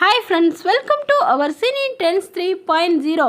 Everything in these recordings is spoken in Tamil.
Hi friends welcome to our cine tens three point zero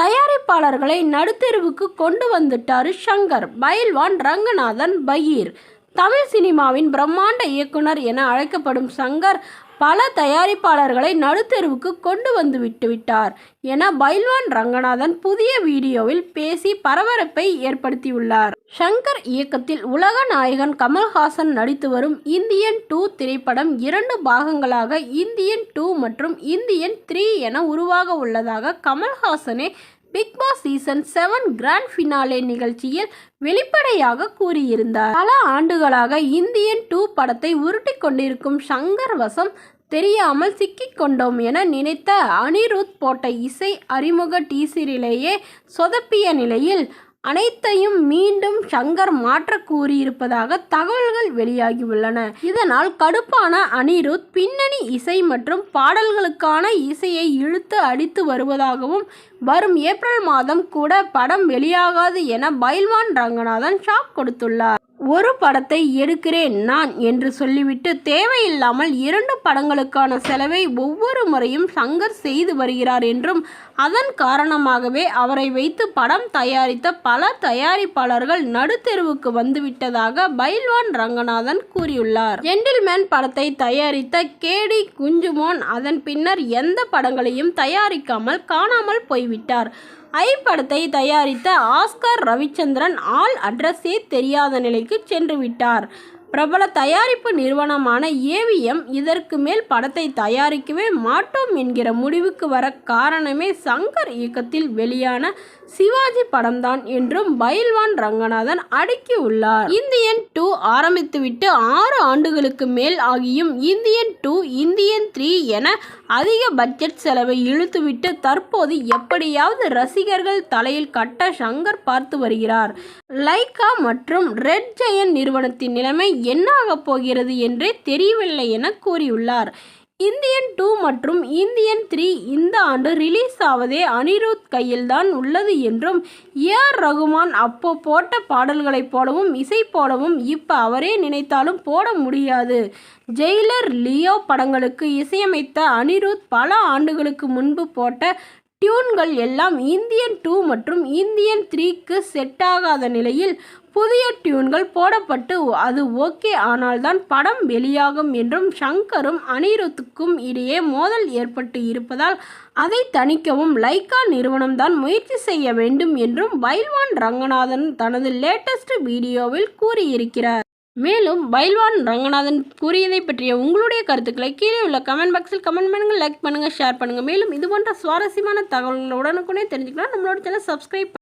தயாரிப்பாளர்களை நடுத்தெருவுக்கு கொண்டு வந்துட்டார் ஷங்கர் பயில்வான் ரங்கநாதன் பகீர். தமிழ் சினிமாவின் பிரம்மாண்ட இயக்குனர் என அழைக்கப்படும் சங்கர் பல தயாரிப்பாளர்களை நடுத்தெருவுக்கு கொண்டு வந்து விட்டுவிட்டார் என பைல்வான் ரங்கநாதன் புதிய வீடியோவில் பேசி பரபரப்பை ஏற்படுத்தியுள்ளார். ஷங்கர் இயக்கத்தில் உலக நாயகன் கமல்ஹாசன் நடித்து வரும் இந்தியன் டூ திரைப்படம் இரண்டு பாகங்களாக இந்தியன் டூ மற்றும் இந்தியன் த்ரீ என உருவாக உள்ளதாக கமல்ஹாசனே Bigg Boss season seven grand finale நிகழ்ச்சியில் வெளிப்படையாக கூறியிருந்தார். பல ஆண்டுகளாக இந்தியன் டூ படத்தை உருட்டி கொண்டிருக்கும் ஷங்கர் வசம் தெரியாமல் சிக்கிக் கொண்டோம் என நினைத்த அனிருத் போட்ட இசை அறிமுக டீசரிலேயே சொதப்பிய நிலையில் அனைத்தையும் மீண்டும் ஷங்கர் மாற்ற கூறியிருப்பதாக தகவல்கள் வெளியாகியுள்ளன. இதனால் கடுப்பான அனிருத் பின்னணி இசை மற்றும் பாடல்களுக்கான இசையை இழுத்து அடித்து வருவதாகவும் வரும் ஏப்ரல் மாதம் கூட படம் வெளியாகாது என பைல்வான் ரங்கநாதன் ஷாக் கொடுத்துள்ளார். ஒரு படத்தை எடுக்கிறேன் நான் என்று சொல்லிவிட்டு தேவையில்லாமல் இரண்டு படங்களுக்கான செலவை ஒவ்வொரு முறையும் சங்கர் செய்து வருகிறார் என்றும் அதன் காரணமாகவே அவரை வைத்து படம் தயாரித்த பல தயாரிப்பாளர்கள் நடுத்தெருவுக்கு வந்துவிட்டதாக பைல்வான் ரங்கநாதன் கூறியுள்ளார். ஜென்டில்மேன் படத்தை தயாரித்த கேடி குஞ்சுமோன் அதன் பின்னர் எந்த படங்களையும் தயாரிக்காமல் காணாமல் போய்விட்டார். ஐ படத்தை தயாரித்த ஆஸ்கர் ரவிச்சந்திரன் ஆள் அட்ரஸே தெரியாத நிலைக்கு சென்று விட்டார் பிரபல தயாரிப்பு நிறுவனமான ஏவிஎம் இதற்கு மேல் படத்தை தயாரிக்கவே மாட்டோம் என்கிற முடிவுக்கு வர காரணமே சங்கர் இயக்கத்தில் வெளியான சிவாஜி படம்தான் என்றும் பயில்வான் ரங்கநாதன் அடுக்கியுள்ளார் இந்தியன் டூ ஆரம்பித்துவிட்டு ஆறு ஆண்டுகளுக்கு மேல் ஆகியும் இந்தியன் டூ இந்தியன் த்ரீ என அதிக பட்ஜெட் செலவை இழுத்துவிட்டு தற்போது எப்படியாவது ரசிகர்கள் தலையில் கட்ட சங்கர் பார்த்து வருகிறார். லைகா மற்றும் ரெட் ஜெயன் நிறுவனத்தின் நிலைமை என்னாகப் போகிறது என்றே தெரியவில்லை என கூறியுள்ளார். இந்தியன் டூ மற்றும் இந்தியன் த்ரீ இந்த ஆண்டு ரிலீஸ் ஆவதே அனிருத் கையில்தான் உள்ளது என்றும் ஏஆர் ரகுமான் அப்போ போட்ட பாடல்களைப் போலவும் இசை போலவும் இப்போ அவரே நினைத்தாலும் போட முடியாது. ஜெயிலர் லியோ படங்களுக்கு இசையமைத்த அனிருத் பல ஆண்டுகளுக்கு முன்பு போட்ட டியூன்கள் எல்லாம் இந்தியன் டூ மற்றும் இந்தியன் த்ரீக்கு செட் ஆகாத நிலையில் புதிய டியூன்கள் போடப்பட்டு அது ஓகே ஆனால்தான் படம் வெளியாகும் என்றும் ஷங்கரும் அனிருத்துக்கும் இடையே மோதல் ஏற்பட்டு இருப்பதால் அதை தணிக்கவும் லைக்கா நிறுவனம்தான் முயற்சி செய்ய வேண்டும் என்றும் பைல்வான் ரங்கநாதன் தனது லேட்டஸ்ட் வீடியோவில் கூறியிருக்கிறார். மேலும் பைல்வான் ரங்கநாதன் கூறியதை பற்றிய உங்களுடைய கருத்துக்களை கீழே உள்ள கமெண்ட் பாக்ஸில் கமெண்ட் பண்ணுங்கள் லைக் பண்ணுங்கள் ஷேர் பண்ணுங்கள் மேலும் இது போன்ற சுவாரஸ்யமான தகவல்களை உடனுக்குனே தெரிஞ்சுக்கலாம். நம்மளோட சேனல் சப்ஸ்கிரைப்